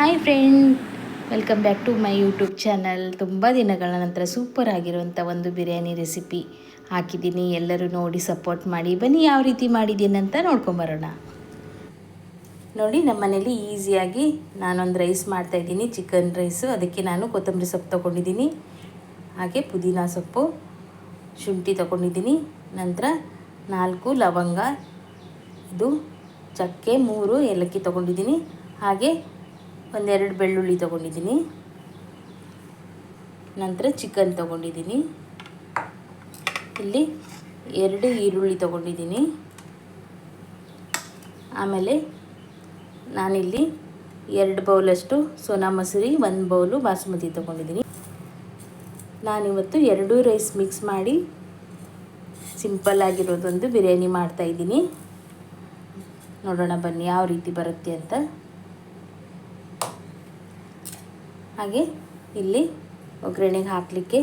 Hi friend, welcome back to my YouTube channel. ತುಂಬ ದಿನಗಳ ನಂತರ ಸೂಪರ್ ಆಗಿರುವಂಥ ಒಂದು ಬಿರಿಯಾನಿ ರೆಸಿಪಿ ಹಾಕಿದ್ದೀನಿ. ಎಲ್ಲರೂ ನೋಡಿ, ಸಪೋರ್ಟ್ ಮಾಡಿ. ಬನ್ನಿ, ಯಾವ ರೀತಿ ಮಾಡಿದ್ದೀನಿ ಅಂತ ನೋಡ್ಕೊಂಬರೋಣ ನೋಡಿ, ನಮ್ಮ ಮನೇಲಿ ಈಸಿಯಾಗಿ ನಾನೊಂದು ರೈಸ್ ಮಾಡ್ತಾಯಿದ್ದೀನಿ ಚಿಕನ್ ರೈಸು, ಅದಕ್ಕೆ ನಾನು ಕೊತ್ತಂಬರಿ ಸೊಪ್ಪು ತೊಗೊಂಡಿದ್ದೀನಿ. ಹಾಗೆ ಪುದೀನ ಸೊಪ್ಪು, ಶುಂಠಿ ತೊಗೊಂಡಿದ್ದೀನಿ. ನಂತರ ನಾಲ್ಕು ಲವಂಗ, ಇದು ಚಕ್ಕೆ, ಮೂರು ಏಲಕ್ಕಿ ತೊಗೊಂಡಿದ್ದೀನಿ. ಹಾಗೆ ಒಂದೆರಡು ಬೆಳ್ಳುಳ್ಳಿ ತೊಗೊಂಡಿದ್ದೀನಿ. ನಂತರ ಚಿಕನ್ ತೊಗೊಂಡಿದ್ದೀನಿ. ಇಲ್ಲಿ ಎರಡು ಈರುಳ್ಳಿ ತೊಗೊಂಡಿದ್ದೀನಿ. ಆಮೇಲೆ ನಾನಿಲ್ಲಿ ಎರಡು ಬೌಲಷ್ಟು ಸೋನಾ ಮಸೂರಿ, ಒಂದು ಬೌಲು ಬಾಸುಮತಿ ತೊಗೊಂಡಿದ್ದೀನಿ. ನಾನಿವತ್ತು ಎರಡೂ ರೈಸ್ ಮಿಕ್ಸ್ ಮಾಡಿ ಸಿಂಪಲ್ ಆಗಿರೋದೊಂದು ಬಿರಿಯಾನಿ ಮಾಡ್ತಾಯಿದ್ದೀನಿ ನೋಡೋಣ ಬನ್ನಿ ಯಾವ ರೀತಿ ಬರುತ್ತೆ ಅಂತ. ಹಾಗೆ ಇಲ್ಲಿ ಒಗ್ಗರಣೆಗೆ ಹಾಕಲಿಕ್ಕೆ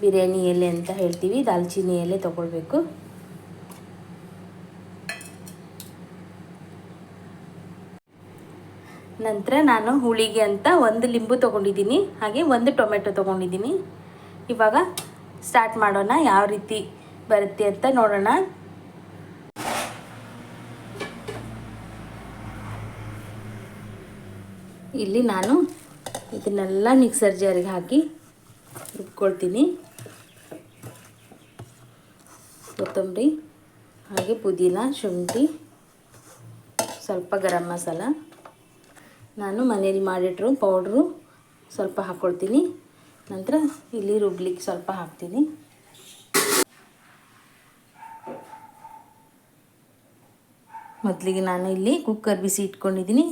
ಬಿರಿಯಾನಿ ಎಲೆ ಅಂತ ಹೇಳ್ತೀವಿ, ದಾಲ್ಚಿನ್ನಿ ಎಲೆ ತೊಗೊಳ್ಬೇಕು. ನಂತರ ನಾನು ಹುಳಿಗೆ ಅಂತ ಒಂದು ಲಿಂಬು ತೊಗೊಂಡಿದ್ದೀನಿ, ಹಾಗೆ ಒಂದು ಟೊಮೆಟೊ ತೊಗೊಂಡಿದ್ದೀನಿ. ಇವಾಗ ಸ್ಟಾರ್ಟ್ ಮಾಡೋಣ, ಯಾವ ರೀತಿ ಬರುತ್ತೆ ಅಂತ ನೋಡೋಣ. ಇಲ್ಲಿ ನಾನು ಇದನ್ನೆಲ್ಲ ಮಿಕ್ಸರ್ ಜಾರಿಗೆ ಹಾಕಿ ರುಬ್ಕೊಳ್ತೀನಿ. ಕೊತ್ತಂಬರಿ, ಹಾಗೆ ಪುದೀನ, ಶುಂಠಿ, ಸ್ವಲ್ಪ ಗರಂ ಮಸಾಲ. ನಾನು ಮನೇಲಿ ಮಾಡಿಟ್ರು ಪೌಡ್ರು ಸ್ವಲ್ಪ ಹಾಕ್ಕೊಳ್ತೀನಿ ನಂತರ ಇಲ್ಲಿ ರುಬ್ಲಿಕ್ಕೆ ಸ್ವಲ್ಪ ಹಾಕ್ತೀನಿ. ಮೊದಲಿಗೆ ನಾನು ಇಲ್ಲಿ ಕುಕ್ಕರ್ ಬಿಸಿ ಇಟ್ಕೊಂಡಿದ್ದೀನಿ.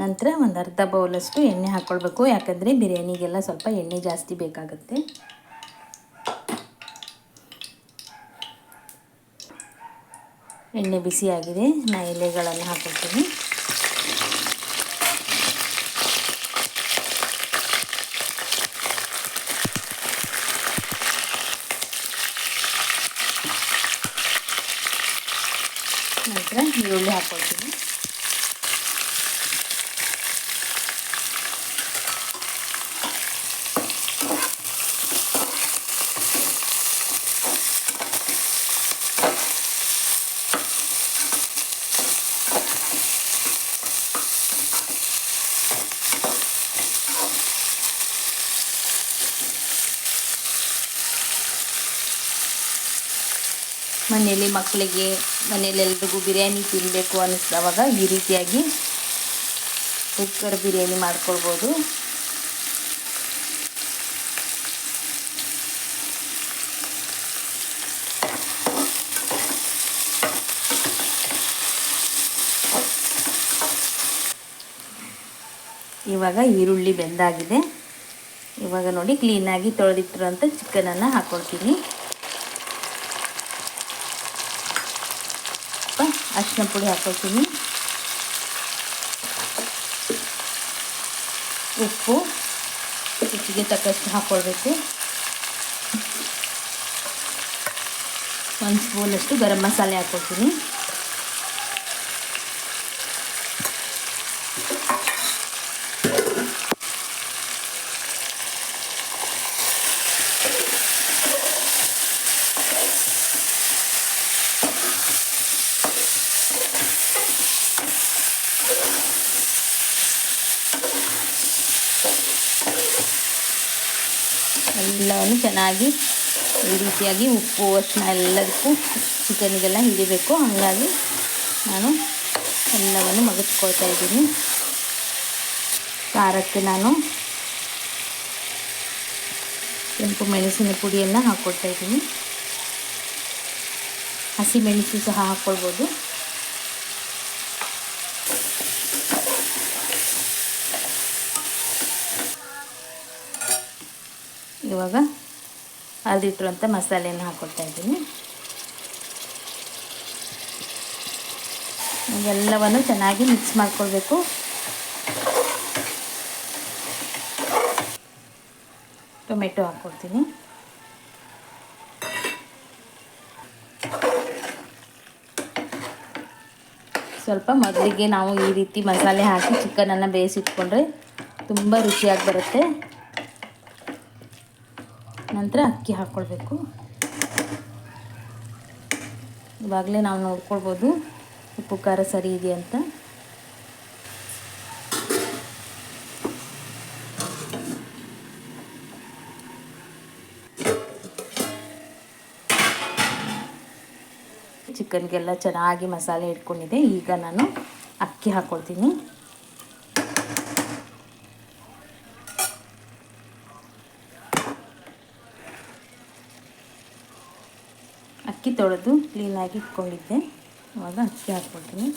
ನಂತರ ಒಂದು ಅರ್ಧ ಬೌಲಷ್ಟು ಎಣ್ಣೆ ಹಾಕ್ಕೊಳ್ಬೇಕು ಯಾಕಂದರೆ ಬಿರಿಯಾನಿಗೆಲ್ಲ ಸ್ವಲ್ಪ ಎಣ್ಣೆ ಜಾಸ್ತಿ ಬೇಕಾಗುತ್ತೆ. ಎಣ್ಣೆ ಬಿಸಿಯಾಗಿದೆ ನಾ ಎಲೆಗಳನ್ನು ಹಾಕೊಳ್ತೀನಿ. ನಂತರ ಈರುಳ್ಳಿ ಹಾಕ್ಕೊಳ್ತೀನಿ ಮನೆಯಲ್ಲಿ ಮಕ್ಕಳಿಗೆ ಮನೇಲಿ ಎಲ್ರಿಗೂ ಬಿರಿಯಾನಿ ತಿನ್ನಬೇಕು ಅನ್ನಿಸಿದವಾಗ ಈ ರೀತಿಯಾಗಿ ಕುಕ್ಕರ್ ಬಿರಿಯಾನಿ ಮಾಡ್ಕೊಳ್ಬೋದು. ಇವಾಗ ಈರುಳ್ಳಿ ಬೆಂದಾಗಿದೆ. ಇವಾಗ ನೋಡಿ ಕ್ಲೀನಾಗಿ ತೊಳೆದಿಟ್ಟಿರೋಂಥ ಚಿಕನನ್ನು ಹಾಕ್ಕೊಳ್ತೀನಿ ಅರಿಶಿನ ಪುಡಿ ಹಾಕ್ಕೊಳ್ತೀನಿ ಉಪ್ಪು ರುಚಿಗೆ ತಕ್ಕಷ್ಟು ಹಾಕ್ಕೊಳ್ಬೇಕು ಒಂದು ಸ್ಪೂನಷ್ಟು ಗರಂ ಮಸಾಲೆ ಹಾಕ್ಕೊಳ್ತೀನಿ ಎಲ್ಲವನ್ನು ಚೆನ್ನಾಗಿ ಈ ರೀತಿಯಾಗಿ ಉಪ್ಪು ಅರಿಶಿನ ಎಲ್ಲದಕ್ಕೂ ಚಿಕನಿಗೆಲ್ಲ ಹಿಡಿಬೇಕು. ಹಾಗಾಗಿ ನಾನು ಎಲ್ಲವನ್ನು ಮಗಚ್ಕೊಳ್ತಾ ಇದ್ದೀನಿ. ಖಾರಕ್ಕೆ ನಾನು ಕೆಂಪು ಮೆಣಸಿನ ಪುಡಿಯನ್ನು ಹಾಕ್ಕೊಳ್ತಾ ಇದ್ದೀನಿ. ಹಸಿ ಮೆಣಸು ಸಹ ಹಾಕ್ಕೊಳ್ಬೋದು ಇವಾಗ ಅರ್ದಿಟ್ಟಿರುವಂಥ ಮಸಾಲೆಯನ್ನು ಹಾಕ್ಕೊಳ್ತಾ ಇದ್ದೀನಿ. ಎಲ್ಲವನ್ನು ಚೆನ್ನಾಗಿ ಮಿಕ್ಸ್ ಮಾಡ್ಕೊಳ್ಬೇಕು. ಟೊಮೆಟೊ ಹಾಕ್ಕೊಡ್ತೀನಿ ಸ್ವಲ್ಪ ಮೊದಲಿಗೆ ನಾವು ಈ ರೀತಿ ಮಸಾಲೆ ಹಾಕಿ ಚಿಕನನ್ನು ಬೇಯಿಸಿಟ್ಕೊಂಡ್ರೆ ತುಂಬ ರುಚಿಯಾಗಿ ಬರುತ್ತೆ. ನಂತರ ಅಕ್ಕಿ ಹಾಕ್ಕೊಳ್ಬೇಕು ಇವಾಗಲೇ ನಾವು ನೋಡ್ಕೊಳ್ಬೋದು ಉಪ್ಪು, ಖಾರ ಸರಿ ಇದೆ ಅಂತ. ಚಿಕನ್ಗೆಲ್ಲ ಚೆನ್ನಾಗಿ ಮಸಾಲೆ ಇಟ್ಕೊಂಡಿದೆ ಈಗ ನಾನು ಅಕ್ಕಿ ಹಾಕ್ಕೊಳ್ತೀನಿ ಅಕ್ಕಿ ತೊಳೆದು ಕ್ಲೀನಾಗಿ ಇಟ್ಕೊಂಡಿದ್ದೆ. ಅವಾಗ ಅಕ್ಕಿ ಹಾಕ್ಕೊಳ್ತೀನಿ.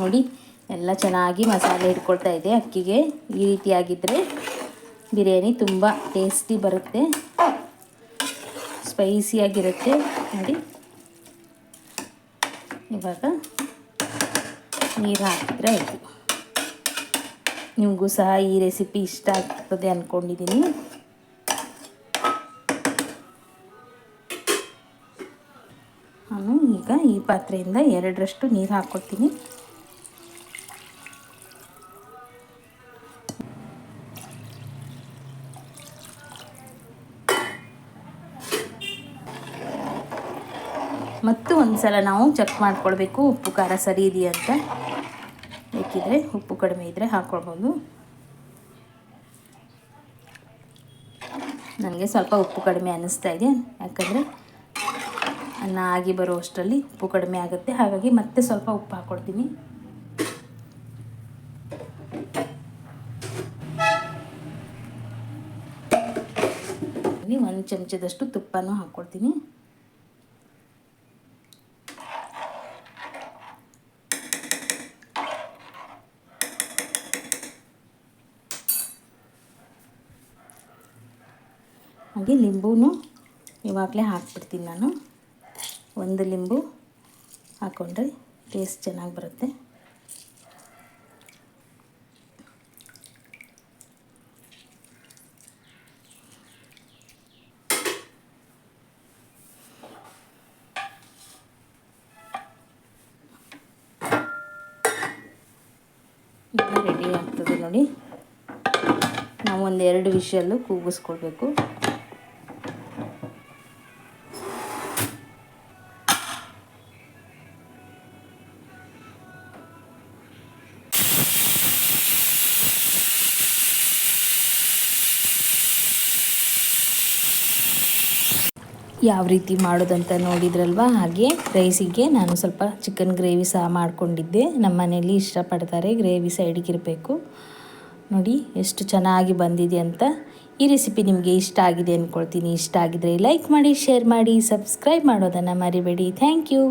ನೋಡಿ, ಎಲ್ಲ ಚೆನ್ನಾಗಿ ಮಸಾಲೆ ಇಟ್ಕೊಳ್ತಾ ಇದೆ ಅಕ್ಕಿಗೆ. ಈ ರೀತಿಯಾಗಿದ್ದರೆ ಬಿರಿಯಾನಿ ತುಂಬ ಟೇಸ್ಟಿ ಬರುತ್ತೆ. ಸ್ಪೈಸಿಯಾಗಿರುತ್ತೆ ನೋಡಿ. ಇವಾಗ ನೀರು ಹಾಕಿದ್ರೆ ಆಯಿತು. ನಿಮಗೂ ಸಹ ಈ ರೆಸಿಪಿ ಇಷ್ಟ ಆಗ್ತದೆ ಅಂದ್ಕೊಂಡಿದ್ದೀನಿ ನಾನು ಈಗ ಈ ಪಾತ್ರೆಯಿಂದ ಎರಡರಷ್ಟು ನೀರು ಹಾಕ್ಕೊಡ್ತೀನಿ ಮತ್ತು ಒಂದು ಸಲ ನಾವು ಚೆಕ್ ಮಾಡ್ಕೊಳ್ಬೇಕು ಉಪ್ಪು ಖಾರ ಸರಿ ಇದೆಯಾ ಅಂತ. ಬೇಕಿದ್ರೆ ಉಪ್ಪು ಕಡಿಮೆ ಇದ್ದರೆ ಹಾಕ್ಕೊಳ್ಬೋದು ನನಗೆ ಸ್ವಲ್ಪ ಉಪ್ಪು ಕಡಿಮೆ ಅನ್ನಿಸ್ತಾ ಇದೆ, ಯಾಕಂದರೆ ಅನ್ನ ಆಗಿ ಬರೋ ಅಷ್ಟರಲ್ಲಿ ಉಪ್ಪು ಕಡಿಮೆ ಆಗುತ್ತೆ. ಹಾಗಾಗಿ ಮತ್ತೆ ಸ್ವಲ್ಪ ಉಪ್ಪು ಹಾಕ್ಕೊಡ್ತೀನಿ ಒಂದು ಚಮಚದಷ್ಟು ತುಪ್ಪನೂ ಹಾಕ್ಕೊಡ್ತೀನಿ ಹಾಗೆ ಲಿಂಬೂ ಇವಾಗಲೇ ಹಾಕ್ಬಿಡ್ತೀನಿ ನಾನು. ಒಂದು ಲಿಂಬು ಹಾಕ್ಕೊಂಡ್ರೆ ಟೇಸ್ಟ್ ಚೆನ್ನಾಗಿ ಬರುತ್ತೆ. ರೆಡಿ ಆಗ್ತದೆ ನೋಡಿ. ನಾವು ಒಂದು ಎರಡು ವಿಷಯಲ್ಲೂ ಕೂಗಿಸ್ಕೊಳ್ಬೇಕು ಯಾವ ರೀತಿ ಮಾಡೋದಂತ ನೋಡಿದ್ರಲ್ವ? ಹಾಗೆ ರೈಸಿಗೆ ನಾನು ಸ್ವಲ್ಪ ಚಿಕನ್ ಗ್ರೇವಿ ಸಹ ಮಾಡಿಕೊಂಡಿದ್ದೆ. ನಮ್ಮ ಮನೆಯಲ್ಲಿ ಇಷ್ಟಪಡ್ತಾರೆ ಗ್ರೇವಿ ಸೈಡಿಗಿರಬೇಕು ನೋಡಿ, ಎಷ್ಟು ಚೆನ್ನಾಗಿ ಬಂದಿದೆ ಅಂತ ಈ ರೆಸಿಪಿ ನಿಮಗೆ ಇಷ್ಟ ಆಗಿದೆ ಅಂದ್ಕೊಳ್ತೀನಿ ಇಷ್ಟ ಆಗಿದರೆ ಲೈಕ್ ಮಾಡಿ ಶೇರ್ ಮಾಡಿ ಸಬ್ಸ್ಕ್ರೈಬ್ ಮಾಡೋದನ್ನು ಮರಿಬೇಡಿ. Thank you